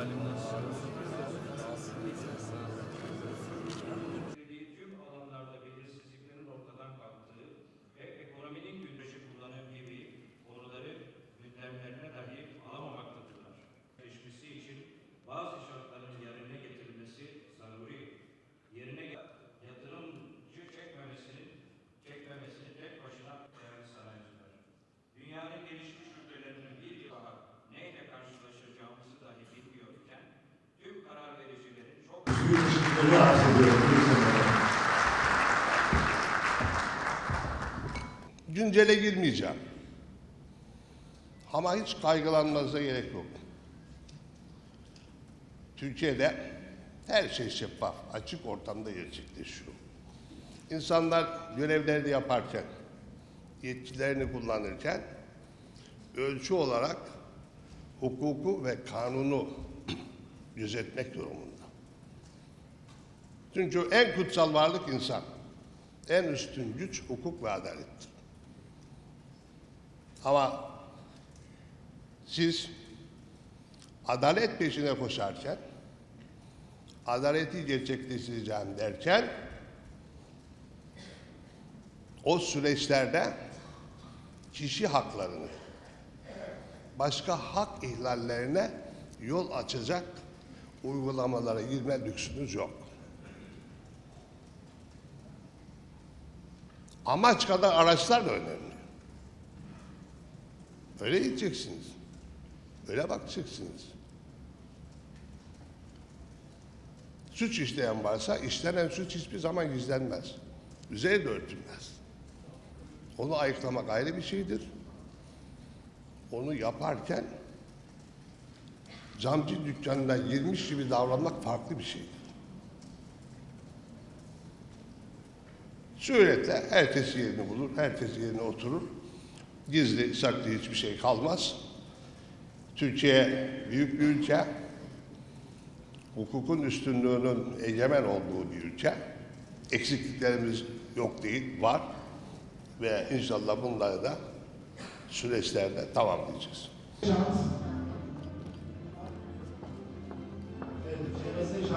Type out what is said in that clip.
halimiz. Bunu. Güncele girmeyeceğim. Ama hiç kaygılanmanıza gerek yok. Türkiye'de her şey şeffaf, açık ortamda gerçekleşiyor. İnsanlar görevlerini yaparken, yetkilerini kullanırken ölçü olarak hukuku ve kanunu gözetmek durumunda. Çünkü en kutsal varlık insan. En üstün güç hukuk ve adalettir. Ama siz adalet peşine koşarken, adaleti gerçekleştireceğim derken, o süreçlerde kişi haklarını, başka hak ihlallerine yol açacak uygulamalara girme lüksünüz yok. Amaç kadar araçlar da önemli. Öyle gideceksiniz. Öyle bakacaksınız. Suç işleyen varsa işlenen suç hiçbir zaman gizlenmez. Üzeri de örtülmez. Onu ayıklamak ayrı bir şeydir. Onu yaparken camcı dükkanına girmiş gibi davranmak farklı bir şeydir. Suretle herkes yerini bulur, herkes yerine oturur. Gizli, saklı hiçbir şey kalmaz. Türkiye büyük bir ülke. Hukukun üstünlüğünün egemen olduğu bir ülke. Eksikliklerimiz yok değil, var. Ve inşallah bunları da süreçlerde tamamlayacağız. Evet, mesaj